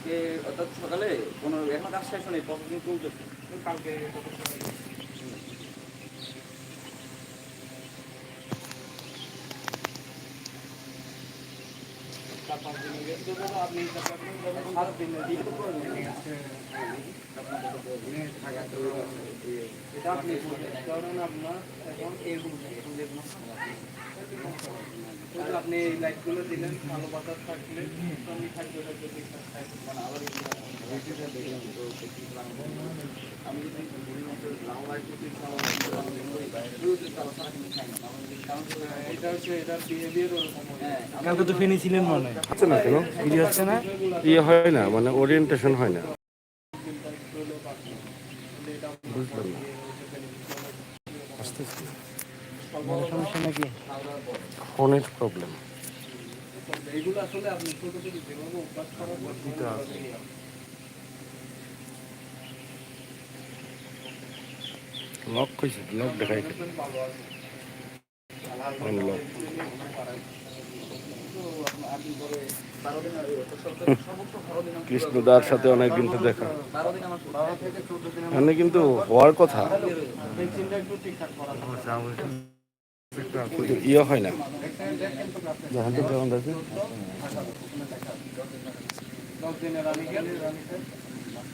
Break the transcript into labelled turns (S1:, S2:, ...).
S1: আজকে অর্থাৎ সকালে কোনো এখন কাজ শেষ হয়নি প্রসেসিং চলতেছে
S2: কালকে আপনি। এটা কারণ আপনার এখন এরকম এরকম এরকম তো আপনি এই লাইটগুলো দিলেন ভালো বাতাস থাকলে আমি থাকবে থাকবে মানে আবার
S1: আমি যদি দুই লাইট করতে তারা সারা কিন্তু খাই না। আমার যদি কারণ হলো,
S2: এটা হচ্ছে এটার বিহেভিয়ার ওরকম হয়।
S1: হ্যাঁ
S3: কালকে তো ফেনিছিলেন মনে
S4: হচ্ছে না কেন?
S3: হচ্ছে না?
S4: ইয়ে হয় না মানে ওরিয়েন্টেশন হয় না। বুঝলাম না। আসতেছি
S3: সমস্যা নাকি?
S4: ফোনের প্রবলেম।
S2: এইগুলো আসলে আপনি ছোট থেকে যেভাবে অভ্যাস করার
S4: লক কইছে লক দেখাই
S1: দিন
S4: কৃষ্ণদার সাথে অনেকদিন তো দেখা।
S1: বারো দিন আমার
S2: বারো থেকে চোদ্দ দিনের
S4: মানে কিন্তু হওয়ার কথা। কিন্তু ইয়ে হয় না।
S3: যখন
S2: রানিকে